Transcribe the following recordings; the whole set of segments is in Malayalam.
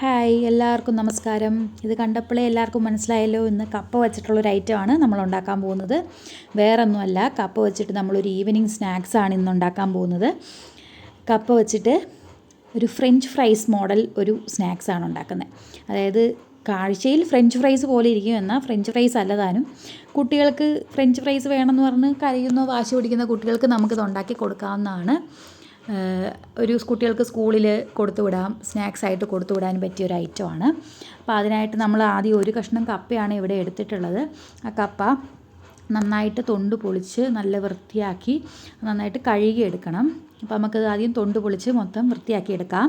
ഹായ് എല്ലാവർക്കും നമസ്കാരം. ഇത് കണ്ടപ്പോഴേ എല്ലാവർക്കും മനസ്സിലായല്ലോ ഇന്ന് കപ്പ വെച്ചിട്ടുള്ള ഒരു ഐറ്റം ആണ് നമ്മൾ ഉണ്ടാക്കാൻ പോകുന്നത്. വേറൊന്നുമല്ല കപ്പ വെച്ചിട്ട് നമ്മളൊരു ഈവനിങ് ആണ് ഇന്ന് ഉണ്ടാക്കാൻ പോകുന്നത്. കപ്പ വെച്ചിട്ട് ഒരു ഫ്രഞ്ച് ഫ്രൈസ് മോഡൽ ഒരു സ്നാക്സ് ആണ് ഉണ്ടാക്കുന്നത്. അതായത് കാഴ്ചയിൽ ഫ്രഞ്ച് ഫ്രൈസ് പോലെ ഇരിക്കും എന്നാൽ ഫ്രഞ്ച് ഫ്രൈസ് അല്ലതാനും കുട്ടികൾക്ക് ഫ്രഞ്ച് ഫ്രൈസ് വേണമെന്ന് പറഞ്ഞ് കരയുന്നോ വാശി പിടിക്കുന്ന കുട്ടികൾക്ക് നമുക്കിത് ഉണ്ടാക്കി കൊടുക്കാവുന്നതാണ്. ഒരു കുട്ടികൾക്ക് സ്കൂളിൽ കൊടുത്തു വിടാം സ്നാക്സ് ആയിട്ട് കൊടുത്തു വിടാൻ പറ്റിയ ഒരു ഐറ്റമാണ് അപ്പോൾ അതിനായിട്ട് നമ്മൾ ആദ്യം ഒരു കഷ്ണം കപ്പയാണ് ഇവിടെ എടുത്തിട്ടുള്ളത്. ആ കപ്പ നന്നായിട്ട് തൊണ്ട് പൊളിച്ച് നല്ല വൃത്തിയാക്കി നന്നായിട്ട് കഴുകി എടുക്കണം അപ്പോൾ നമുക്ക് ആദ്യം തൊണ്ട് പൊളിച്ച് മൊത്തം വൃത്തിയാക്കി എടുക്കാം.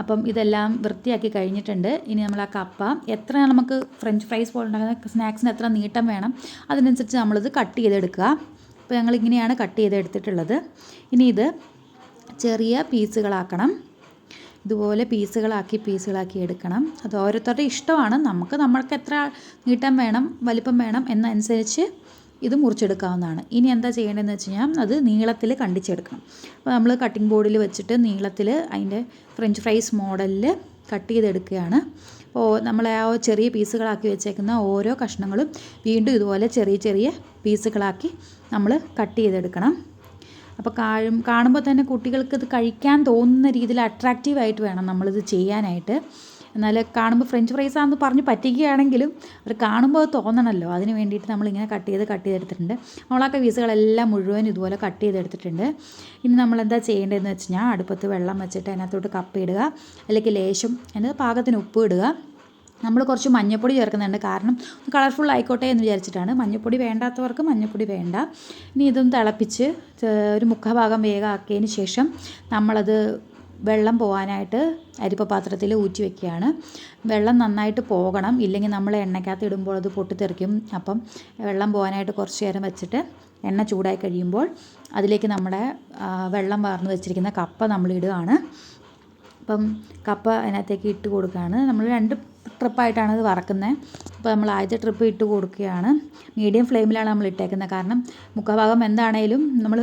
അപ്പം ഇതെല്ലാം വൃത്തിയാക്കി കഴിഞ്ഞിട്ടുണ്ട്. ഇനി നമ്മൾ ആ കപ്പ എത്ര നമുക്ക് ഫ്രഞ്ച് ഫ്രൈസ് പോലെ ഉണ്ടാക്കുന്ന സ്നാക്സിന് എത്ര നീട്ടം വേണം അതിനനുസരിച്ച് നമ്മളിത് കട്ട് ചെയ്തെടുക്കുക. അപ്പോൾ ഞങ്ങൾ ഇങ്ങനെയാണ് കട്ട് ചെയ്തെടുത്തിട്ടുള്ളത്. ഇനി ഇത് ചെറിയ പീസുകളാക്കണം. ഇതുപോലെ പീസുകളാക്കി പീസുകളാക്കി എടുക്കണം. അത് ഓരോരുത്തരുടെ ഇഷ്ടമാണ്. നമുക്ക് നമ്മൾക്ക് എത്ര നീട്ടം വേണം വലിപ്പം വേണം എന്നനുസരിച്ച് ഇത് മുറിച്ചെടുക്കാവുന്നതാണ്. ഇനി എന്താ ചെയ്യേണ്ടതെന്ന് വെച്ച് കഴിഞ്ഞാൽ അത് നീളത്തിൽ കണ്ടിച്ചെടുക്കണം. അപ്പോൾ നമ്മൾ കട്ടിംഗ് ബോർഡിൽ വെച്ചിട്ട് നീളത്തിൽ അതിന്റെ ഫ്രഞ്ച് ഫ്രൈസ് മോഡലിൽ കട്ട് ചെയ്തെടുക്കുകയാണ്. അപ്പോൾ നമ്മൾ ആ ചെറിയ പീസുകളാക്കി വെച്ചേക്കുന്ന ഓരോ കഷ്ണങ്ങളും വീണ്ടും ഇതുപോലെ ചെറിയ ചെറിയ പീസുകളാക്കി നമ്മൾ കട്ട് ചെയ്തെടുക്കണം. അപ്പോൾ കാഴും കാണുമ്പോൾ തന്നെ കുട്ടികൾക്ക് ഇത് കഴിക്കാൻ തോന്നുന്ന രീതിയിൽ അട്രാക്റ്റീവായിട്ട് വേണം നമ്മളിത് ചെയ്യാനായിട്ട്. എന്നാൽ കാണുമ്പോൾ ഫ്രഞ്ച് ഫ്രൈസ് ആണെന്ന് പറഞ്ഞ് പറ്റിക്കുകയാണെങ്കിലും അവർ കാണുമ്പോൾ തോന്നണമല്ലോ അതിന് വേണ്ടിയിട്ട് നമ്മളിങ്ങനെ കട്ട് ചെയ്ത് കട്ട് ചെയ്തെടുത്തിട്ടുണ്ട് നമ്മളൊക്കെ പീസുകളെല്ലാം മുഴുവൻ ഇതുപോലെ കട്ട് ചെയ്തെടുത്തിട്ടുണ്ട് ഇനി നമ്മൾ എന്താ ചെയ്യേണ്ടതെന്ന് വെച്ച് കഴിഞ്ഞാൽ അടുപ്പത്ത് വെള്ളം വെച്ചിട്ട് അതിനകത്തോട്ട് കപ്പ് ഇടുക. അല്ലെങ്കിൽ ലേശം അതിന് പാകത്തിന് ഉപ്പ് ഇടുക. നമ്മൾ കുറച്ച് മഞ്ഞപ്പൊടി ചേർക്കുന്നുണ്ട്. കാരണം കളർഫുൾ ആയിക്കോട്ടെ എന്ന് വിചാരിച്ചിട്ടാണ്. മഞ്ഞപ്പൊടി വേണ്ടാത്തവർക്ക് മഞ്ഞപ്പൊടി വേണ്ട. ഇനി ഇതൊന്ന് തിളപ്പിച്ച് ഒരു മുഖഭാഗം ഭാഗം വേഗമാക്കിയതിന് ശേഷം നമ്മളത് വെള്ളം പോകാനായിട്ട് അരിപ്പ പാത്രത്തിൽ ഊറ്റി വെക്കുകയാണ്. വെള്ളം നന്നായിട്ട് പോകണം. ഇല്ലെങ്കിൽ നമ്മൾ എണ്ണയ്ക്കകത്ത് ഇടുമ്പോൾ അത് പൊട്ടിത്തെറിക്കും. അപ്പം വെള്ളം പോകാനായിട്ട് കുറച്ച് നേരം വെച്ചിട്ട് എണ്ണ ചൂടായി കഴിയുമ്പോൾ അതിലേക്ക് നമ്മുടെ വെള്ളം വാർന്ന് വെച്ചിരിക്കുന്ന കപ്പ നമ്മൾ ഇടുകയാണ്. അപ്പം കപ്പ അതിനകത്തേക്ക് ഇട്ട് കൊടുക്കുകയാണ്. നമ്മൾ രണ്ട് ട്രിപ്പായിട്ടാണ് ഇത് വറക്കുന്നത്. അപ്പോൾ നമ്മൾ ആദ്യത്തെ ട്രിപ്പ് ഇട്ട് കൊടുക്കുകയാണ്. മീഡിയം ഫ്ലെയിമിലാണ് നമ്മൾ ഇട്ടേക്കുന്നത്. കാരണം മുക്കാഭാഗം എന്താണേലും നമ്മൾ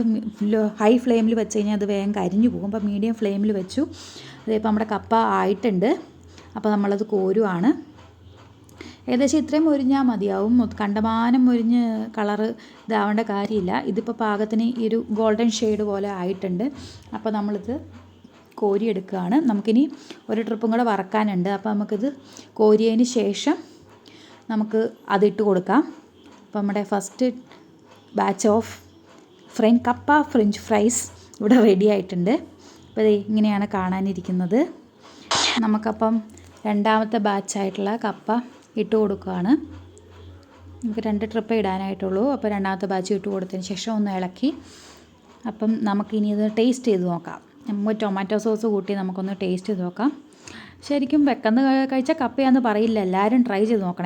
ഹൈ ഫ്ലെയിമിൽ വെച്ച് കഴിഞ്ഞാൽ അത് വേഗം കരിഞ്ഞു പോകും. അപ്പോൾ മീഡിയം ഫ്ലെയിമിൽ വെച്ചു. അതിപ്പോൾ നമ്മുടെ കപ്പ ആയിട്ടുണ്ട്. അപ്പോൾ നമ്മളത് കോരുവാണ്. ഏകദേശം ഇത്രയും മുരിഞ്ഞാൽ മതിയാവും. കണ്ടമാനം മുരിഞ്ഞ് കളറ് ഇതാവേണ്ട കാര്യമില്ല. ഇതിപ്പോൾ പാകത്തിന് ഈ ഒരു ഗോൾഡൻ ഷെയ്ഡ് പോലെ ആയിട്ടുണ്ട്. അപ്പോൾ നമ്മളിത് കോരിയെടുക്കുകയാണ്. നമുക്കിനി ഒരു ട്രിപ്പും കൂടെ വറക്കാനുണ്ട്. അപ്പോൾ നമുക്കിത് കോരിയതിന് ശേഷം നമുക്ക് അതിട്ട് കൊടുക്കാം. അപ്പോൾ നമ്മുടെ ഫസ്റ്റ് ബാച്ച് ഓഫ് ഫ്രൈ കപ്പ ഫ്രഞ്ച് ഫ്രൈസ് ഇവിടെ റെഡി ആയിട്ടുണ്ട്. അപ്പോൾ ഇങ്ങനെയാണ് കാണാനിരിക്കുന്നത്. നമുക്കപ്പം രണ്ടാമത്തെ ബാച്ചായിട്ടുള്ള കപ്പ ഇട്ട് കൊടുക്കുകയാണ്. നമുക്ക് രണ്ട് ട്രിപ്പ് ഇടാനായിട്ടുള്ളൂ. അപ്പോൾ രണ്ടാമത്തെ ബാച്ച് ഇട്ട് കൊടുത്തതിന് ശേഷം ഒന്ന് ഇളക്കി. അപ്പം നമുക്കിനി ഇത് ടേസ്റ്റ് ചെയ്ത് നോക്കാം. നമുക്ക് ടൊമാറ്റോ സോസ് കൂട്ടി നമുക്കൊന്ന് ടേസ്റ്റ് ചെയ്ത് നോക്കാം. ശരിക്കും വെക്കുന്ന കഴിച്ച കപ്പയാന്ന് പറയില്ല. എല്ലാവരും ട്രൈ ചെയ്ത് നോക്കണേ.